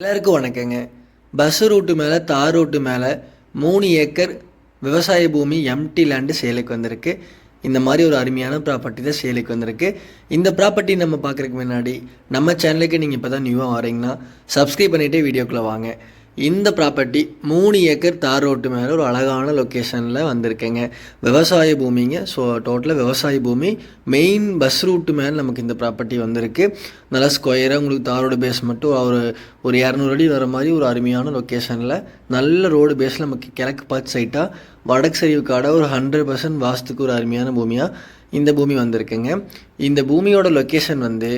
எல்லாருக்கும் வணக்கங்க. Bus route மேலே தார் ரூட்டு மேலே மூணு ஏக்கர் விவசாய பூமி எம்டி லேண்டு சேலுக்கு வந்திருக்கு. இந்த மாதிரி ஒரு அருமையான ப்ராப்பர்ட்டி தான் சேலுக்கு வந்திருக்கு. இந்த ப்ராப்பர்ட்டி நம்ம பார்க்குறதுக்கு முன்னாடி நம்ம சேனலுக்கு நீங்கள் இப்போ தான் நியூவாக வரீங்கன்னா சப்ஸ்கிரைப் பண்ணிவிட்டு வீடியோக்குள்ளே வாங்க. இந்த ப்ராப்பர்ட்டி மூணு ஏக்கர் தார் ரோட்டு மேலே ஒரு அழகான லொக்கேஷனில் வந்திருக்குங்க. விவசாய பூமிங்க. ஸோ டோட்டலாக விவசாய பூமி மெயின் பஸ் ரூட்டு மேலே நமக்கு இந்த ப்ராப்பர்ட்டி வந்திருக்கு. நல்லா ஸ்கொயராக உங்களுக்கு தாரோட பேஸ் மட்டும் ஒரு ஒரு இரநூறு அடி வர மாதிரி ஒரு அருமையான லொக்கேஷனில் நல்ல ரோடு பேஸில் நமக்கு கிழக்கு பார்த்து சைட்டாக வடக்கு சரிவுக்காட ஒரு ஹண்ட்ரட் பர்சன்ட் வாஸ்துக்கு ஒரு அருமையான பூமியாக இந்த பூமி வந்திருக்குங்க. இந்த பூமியோட லொக்கேஷன் வந்து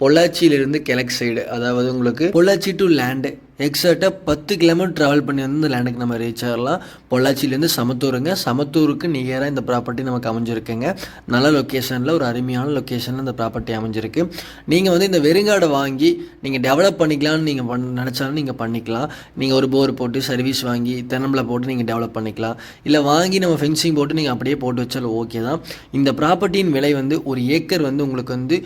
பொள்ளாச்சியிலிருந்து கிழக்கு சைடு அதாவது உங்களுக்கு பொள்ளாச்சி டு லேண்டு எக்ஸாக்டாக பத்து கிலோமீட்டர் ட்ராவல் பண்ணி வந்து இந்த லேண்டுக்கு நம்ம ரீச் ஆகலாம். பொள்ளாச்சியிலேருந்து சமத்தூருங்க. சமத்தூருக்கு நியராக இந்த ப்ராப்பர்ட்டி நமக்கு அமைஞ்சிருக்குங்க. நல்ல லொக்கேஷனில் ஒரு அருமையான லொக்கேஷனில் இந்த ப்ராப்பர்ட்டி அமைஞ்சிருக்கு. நீங்கள் வந்து இந்த வெறுங்காடை வாங்கி நீங்கள் டெவலப் பண்ணிக்கலாம்னு நீங்கள் பண் நினச்சாலும் நீங்கள் பண்ணிக்கலாம். நீங்கள் ஒரு போர் போட்டு சர்வீஸ் வாங்கி தென்னம்பிள்ளை போட்டு நீங்கள் டெவலப் பண்ணிக்கலாம். இல்லை வாங்கி நம்ம ஃபென்சிங் போட்டு நீங்கள் அப்படியே போட்டு வச்சாலும் ஓகே தான். இந்த ப்ராப்பர்ட்டியின் விலை வந்து ஒரு ஏக்கர் வந்து உங்களுக்கு வந்து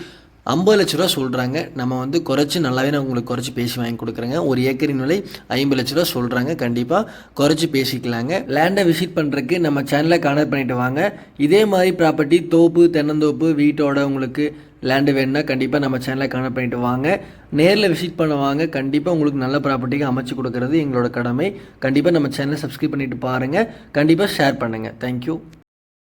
ஐம்பது லட்ச ரூபா சொல்கிறாங்க நம்ம வந்து குறைச்சி நல்லாவே நான் உங்களுக்கு குறைச்சி பேசி வாங்கி கொடுக்குறேங்க. ஒரு ஏக்கரின் விலை ஐம்பது லட்ச ரூபா சொல்கிறாங்க கண்டிப்பாக குறைச்சி பேசிக்கலாங்க. லேண்டை விசிட் பண்ணுறதுக்கு நம்ம சேனலை கனெக்ட் பண்ணிட்டு வாங்க. இதே மாதிரி ப்ராப்பர்ட்டி தோப்பு தென்னந்தோப்பு வீட்டோட உங்களுக்கு லேண்டு வேணும்னா கண்டிப்பாக நம்ம சேனலை கனெக்ட் பண்ணிட்டு வாங்க. நேரில் விசிட் பண்ணுவாங்க கண்டிப்பாக உங்களுக்கு நல்ல ப்ராப்பர்ட்டிக்கு அமைச்சு கொடுக்கறது எங்களோட கடமை. கண்டிப்பாக நம்ம சேனலை சப்ஸ்கிரைப் பண்ணிட்டு பாருங்கள் கண்டிப்பாக ஷேர் பண்ணுங்கள் தேங்க்யூ